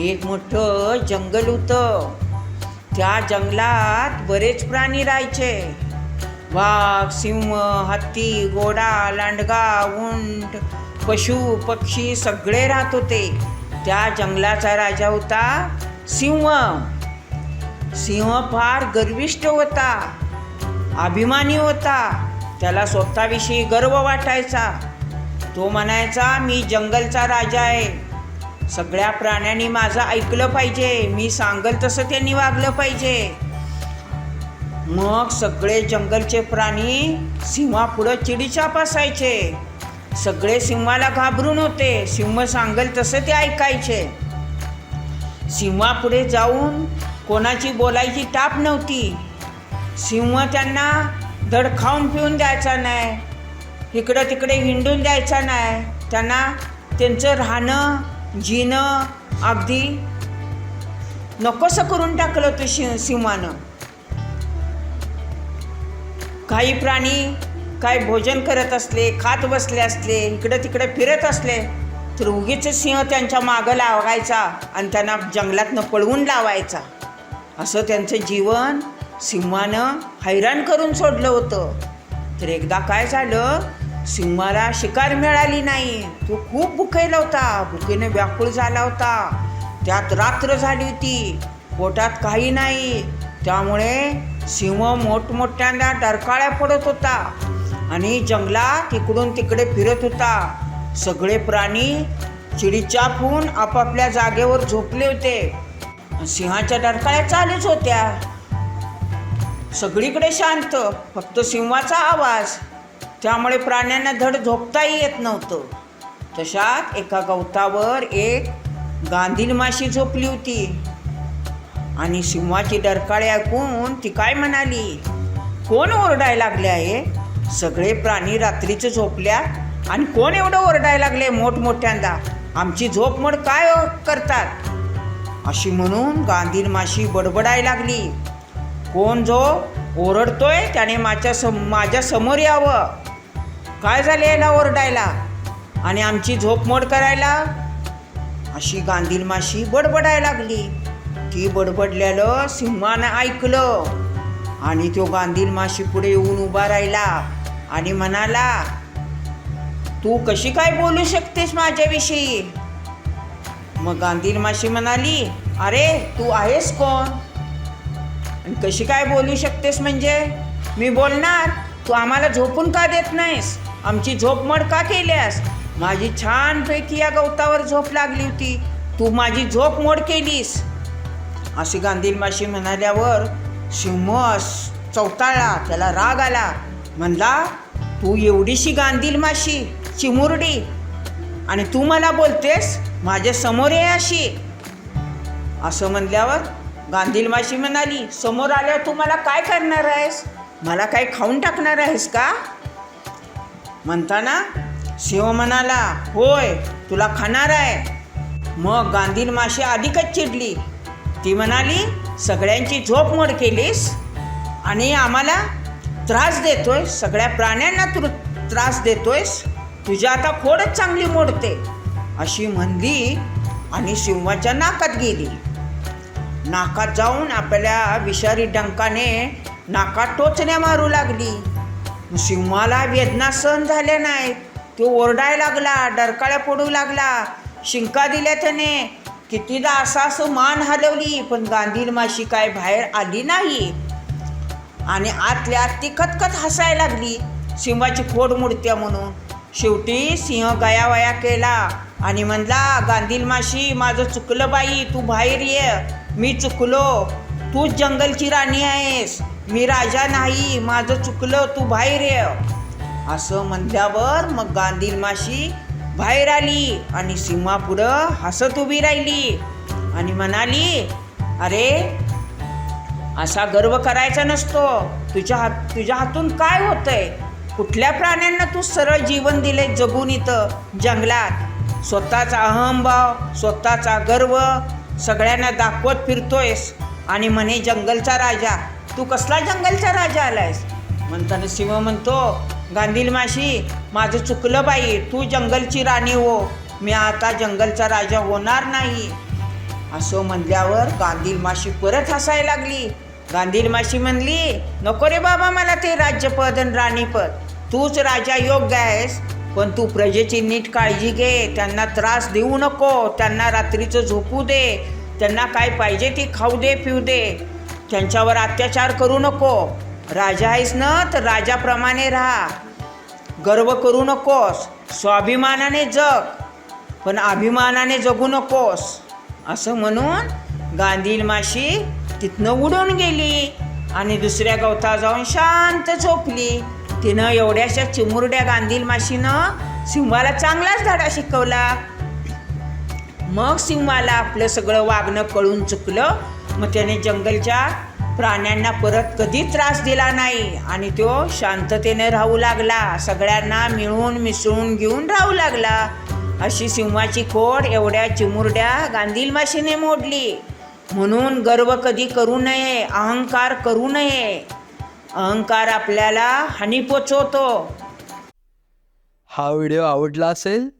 एक मोठं जंगल होतं. त्या जंगलात बरेच प्राणी राहायचे. वाघ सिंह हत्ती घोडा लांडगा उंट पशु पक्षी सगळे राहत होते. त्या जंगलाचा राजा होता सिंह. सिंह फार गर्विष्ट होता अभिमानी होता. त्याला स्वतःविषयी गर्व वाटायचा. तो म्हणायचा मी जंगलचा राजा आहे. सगळ्या प्राण्यांनी माझं ऐकलं पाहिजे. मी सांगल तसं त्यांनी वागलं पाहिजे. मग सगळे जंगलचे प्राणी सिंहापुढं चिडीचाप असायचे सगळे सिंहाला घाबरून होते. सिंह सांगल तसं ते ऐकायचे. सिंहापुढे जाऊन कोणाची बोलायची टाप नव्हती. सिंह त्यांना धड खाऊन पिऊन द्यायचा नाही. इकडं तिकडे हिंडून द्यायचा नाही. त्यांना त्यांचं राहणं जिनं अगदी नकोसं करून टाकलं होतं शि सिंहानं. काही प्राणी काय भोजन करत असले खात बसले असले इकडं तिकडे फिरत असले तर उगीच सिंह त्यांच्या मागं लावायचा आणि त्यांना जंगलातनं पळवून लावायचा. असं त्यांचं जीवन सिंहानं हैराण करून सोडलं होतं. तर एकदा काय झालं सिंहाला शिकार मिळाली नाही. तो खूप भुकेला होता. भुकेने व्याकुळ झाला होता. त्यात रात्र झाली होती. पोटात काही नाही. त्यामुळे सिंह मोठमोठ्यांना डरकाळ्या पडत होता आणि जंगलात इकडून तिकडे फिरत होता. सगळे प्राणी चिडीचापून आपापल्या जागेवर झोपले होते. सिंहाच्या डरकाळ्या चालूच होत्या. सगळीकडे शांत. फक्त सिंहाचा आवाज. त्यामुळे प्राण्यांना धड झोपताही येत नव्हतं. तशात एका गवतावर एक गांधील माशी झोपली होती. आणि सिंहाची डरकाळे ऐकून ती काय म्हणाली? कोण ओरडायला लागले आहे? सगळे प्राणी रात्रीचं झोपल्या आणि कोण एवढं ओरडायला लागले मोठमोठ्यांदा? आमची झोपमोड काय करतात? अशी म्हणून गांधील माशी बडबडायला लागली. कोण जो ओरडतोय त्याने माझ्या सम माझ्यासमोर यावं. काय झाले याला ओरडायला? आणि आमची झोपमोड करायला? अशी गांधील माशी बडबडायला लागली. ती बडबडलेलं सिंहानं ऐकलं. आणि तो गांधील माशी पुढे येऊन उभा राहिला आणि म्हणाला तू कशी काय बोलू शकतेस माझ्याविषयी? मग गांधील माशी म्हणाली अरे तू आहेस कोण? आणि कशी काय बोलू शकतेस म्हणजे? मी बोलणार. तू आम्हाला झोपून का देत नाहीस? आमची झोपमोड का केल्यास माझी छानपैकी या गवतावर झोप लागली होती. तू माझी झोप मोड केलीस. अशी गांधील माशी म्हणाल्यावर सिंह चौताळला त्याला राग आला. म्हणला तू एवढीशी गांधील माशी चिमुरडी. आणि तू मला बोलतेस माझ्यासमोर ये अशी. असं म्हणल्यावर गांधील माशी म्हणाली समोर आल्यावर तू मला काय करणार आहेस? मला काय खाऊन टाकणार आहेस का? म्हणताना शिव म्हणाला होय तुला खाणार आहे. मग गांधील माशी अधिकच चिडली. ती म्हणाली सगळ्यांची झोप मोड केलीस आणि आम्हाला त्रास देतोय सगळ्या प्राण्यांना तू त्रास देतोयस तुझ्या आता खोडच चांगली मोडते. अशी म्हणली आणि सिंहाच्या नाकात गेली. नाकात जाऊन आपल्या विषारी डंकाने नाकात टोचण्या मारू लागली. सिंहाला वेदना सहन झाल्या नाहीत. तो ओरडायला लागला डरकाळ्या पडू लागला. शिंका दिल्या त्याने. कितीदा असा असं मान हलवली पण गांधील माशी काय बाहेर आली नाही. आणि आतल्या आत ती खतखत हसायला लागली. सिंहाची खोड मुडत्या म्हणून. शेवटी सिंह गयावया केला आणि म्हणला गांधील माशी माझं चुकलं बाई तू बाहेर ये. मी चुकलो. तूच जंगलची राणी आहेस. मी राजा नाही माझं चुकलं तू बाहेर ये. असं म्हणल्यावर मग गांधील माशी बाहेर आली आणि सिंहापुढं हसत उभी राहिली आणि म्हणाली अरे असा गर्व करायचा नसतो. तुझ्या हात तुझ्या हातून काय होतंय? कुठल्या प्राण्यांना तू सरळ जीवन दिले जगून इथं जंगलात? स्वतःचा अहंभाव स्वतःचा गर्व सगळ्यांना दाखवत फिरतोयस. आणि म्हणे जंगलचा राजा तू कसला जंगलचा राजा आलायस? म्हणताना सिंह म्हणतो गांधील माशी माझं चुकलं बाई तू जंगलची राणी हो. मी आता जंगलचा राजा होणार नाही. असं म्हणल्यावर गांधील माशी परत हसायला लागली. गांधील माशी म्हणली नको रे बाबा मला ते राज्यपद आणि राणीपद. तूच राजा योग्य आहेस पण तू प्रजेची नीट काळजी घे. त्यांना त्रास देऊ नको. त्यांना रात्रीचं झोपू दे. त्यांना काय पाहिजे ती खाऊ दे पिऊ दे. त्यांच्यावर अत्याचार करू नको. राजा आहेस ना तर राजाप्रमाणे राहा. गर्व करू नकोस. स्वाभिमानाने जग पण अभिमानाने जगू नकोस. असं म्हणून गांधील माशी तिथनं उडून गेली आणि दुसऱ्या गवता जाऊन शांत झोपली. तिनं एवढ्याशा चिमुरड्या गांधील माशीनं सिंहाला चांगलाच धडा शिकवला. मग सिंहाला आपलं सगळं वागणं कळून चुकलं. मग त्याने जंगलच्या प्राण्यांना परत कधी त्रास दिला नाही आणि तो शांततेने राहू लागला. सगळ्यांना मिळून मिसळून घेऊन राहू लागला. अशी सिंहाची खोड एवढ्या चिमुरड्या गांधील माशीने मोडली. म्हणून गर्व कधी करू नये अहंकार करू नये. अहंकार आपल्याला हानी पोचवतो. हा व्हिडिओ आवडला असेल